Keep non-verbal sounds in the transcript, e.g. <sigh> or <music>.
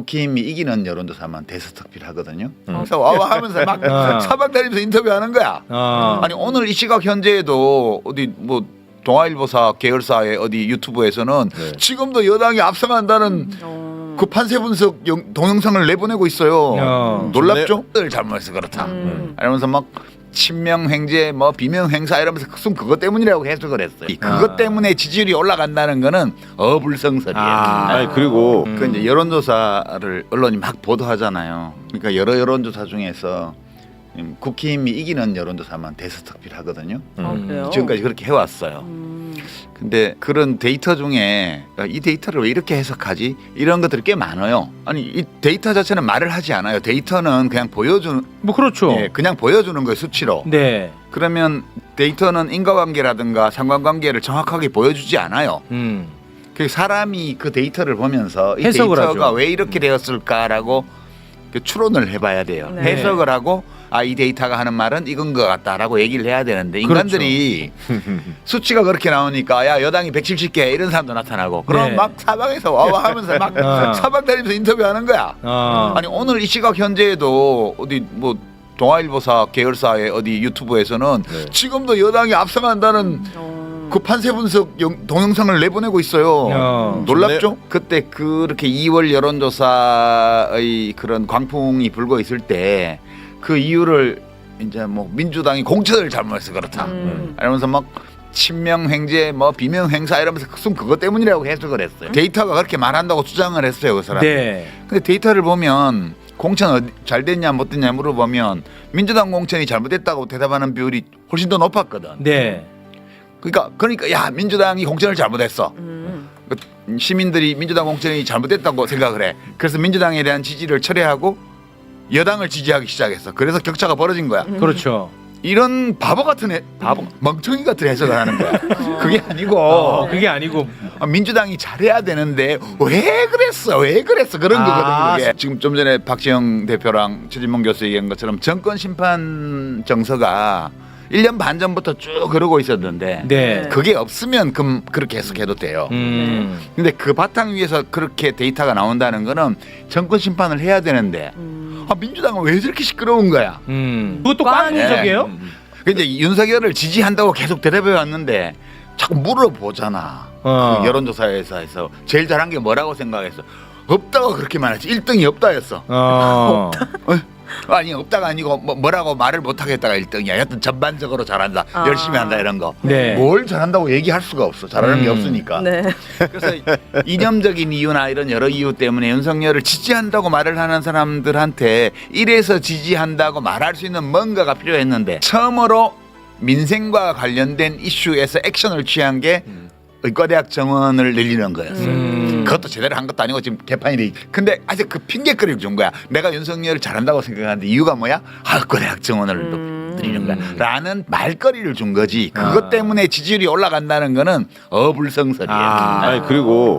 국힘이 이기는 여론조사만 대서특필 하거든요. 음. 그래서 와와 하면서 막 어. 사박다니면서 인터뷰하는 거야. 어. 아니 오늘 이 시각 현재에도 어디 뭐 동아일보사 계열사의 어디 유튜브에서는 네. 지금도 여당이 앞서간다는 어. 그 판세 분석 영- 동영상을 내보내고 있어요. 어. 놀랍죠? 늘 잘못해서 그렇다. 음. 이러면서 막 친명 횡재 뭐 비명 행사 이러면서 무슨 그것 때문이라고 해석을 했어요. 이 그것 아. 때문에 지지율이 올라간다는 거는 어불성설이에요. 아. 아니 그리고 음. 그 이제 여론조사를 언론이 막 보도하잖아요. 그러니까 여러 여론조사 중에서 음, 국힘이 이기는 여론조사만 대서특필 하거든요. 아, 음. 그래요? 지금까지 그렇게 해왔어요. 음. 근데 그런 데이터 중에 야, 이 데이터를 왜 이렇게 해석하지? 이런 것들이 꽤 많아요. 아니 이 데이터 자체는 말을 하지 않아요. 데이터는 그냥 보여주는 뭐 그렇죠. 예, 그냥 보여주는 거예요 수치로. 네. 그러면 데이터는 인과관계라든가 상관관계를 정확하게 보여주지 않아요. 음. 그 사람이 그 데이터를 보면서 이 해석을 데이터가 하죠. 왜 이렇게 되었을까라고 그 추론을 해봐야 돼요. 네. 해석을 하고 아 이 데이터가 하는 말은 이건 것 같다라고 얘기를 해야 되는데 인간들이 <laughs> 수치가 그렇게 나오니까 야 여당이 170개 이런 사람도 나타나고 그럼 네. 막 사방에서 와와 하면서 막 어. 사방 다니면서 인터뷰하는 거야. 어. 아니 오늘 이 시각 현재에도 어디 뭐 동아일보사 계열사의 어디 유튜브에서는 네. 지금도 여당이 앞서간다는 어. 그 판세 분석 영- 동영상을 내보내고 있어요. 어. 놀랍죠? 그때 그렇게 2월 여론조사의 그런 광풍이 불고 있을 때 그 이유를 이제 뭐 민주당이 공천을 잘못해서 그렇다. 음. 이러면서 막 친명 횡재 뭐 비명 행사 이러면서 무슨 그것 때문이라고 해석을 했어요. 데이터가 그렇게 말한다고 주장을 했어요, 그 사람. 네. 근데 데이터를 보면 공천 어디 잘 됐냐 못 됐냐 물어보면 민주당 공천이 잘못됐다고 대답하는 비율이 훨씬 더 높았거든. 네. 그러니까 그러니까 야 민주당이 공천을 잘못했어. 음. 그 시민들이 민주당 공천이 잘못됐다고 생각을 해. 그래서 민주당에 대한 지지를 철회하고 여당을 지지하기 시작했어. 그래서 격차가 벌어진 거야. 그렇죠. 이런 바보 같은 애, 바보 멍청이 같은 해석을 하는 거야. <laughs> 그게 아니고 어, 그게 아니고 아, 민주당이 잘해야 되는데 왜 그랬어? 왜 그랬어? 그런 아, 거거든 그게. 지금 좀 전에 박지영 대표랑 최진봉 교수 얘기한 것처럼 정권 심판 정서가 1년 반 전부터 쭉 그러고 있었는데 네. 그게 없으면 그, 그렇게 해석해도 돼요. 음. 근데 그 바탕 위에서 그렇게 데이터가 나온다는 거는 정권 심판을 해야 되는데 음. 아, 민주당은 왜 저렇게 시끄러운 거야? 음. 그것도 꽝이- 꽝이적이에요? 근데 윤석열을 지지한다고 계속 대답해 왔는데 자꾸 물어보잖아. 어. 그 여론조사에서 제일 잘한 게 뭐라고 생각했어? 없다고 그렇게 말했지. 1등이 <laughs> 없다 했어. 어. 어? 아니 없다가 아니고 뭐, 뭐라고 말을 못 하겠다가 1등이야. 여튼 전반적으로 잘한다. 아. 열심히 한다 이런 거. 네. 뭘 잘한다고 얘기할 수가 없어. 잘하는 게 음. 없으니까. 네. <laughs> 그래서 이념적인 이유나 이런 여러 이유 때문에 윤석열을 지지한다고 말을 하는 사람들한테 이래서 지지한다고 말할 수 있는 뭔가가 필요했는데 처음으로 민생과 관련된 이슈에서 액션을 취한 게 의과대학 정원을 늘리는 거였어요. 음. 그것도 제대로 한 것도 아니고 지금 개판이 돼. 있- 근데 아직 그 핑계거리를 준 거야. 내가 윤석열을 잘한다고 생각하는데 이유가 뭐야? 아, 의과대학 정원을 음. 늘리는 거야. 라는 말거리를 준 거지. 아. 그것 때문에 지지율이 올라간다는 거는 어불성설이에요. 아. 아니 그리고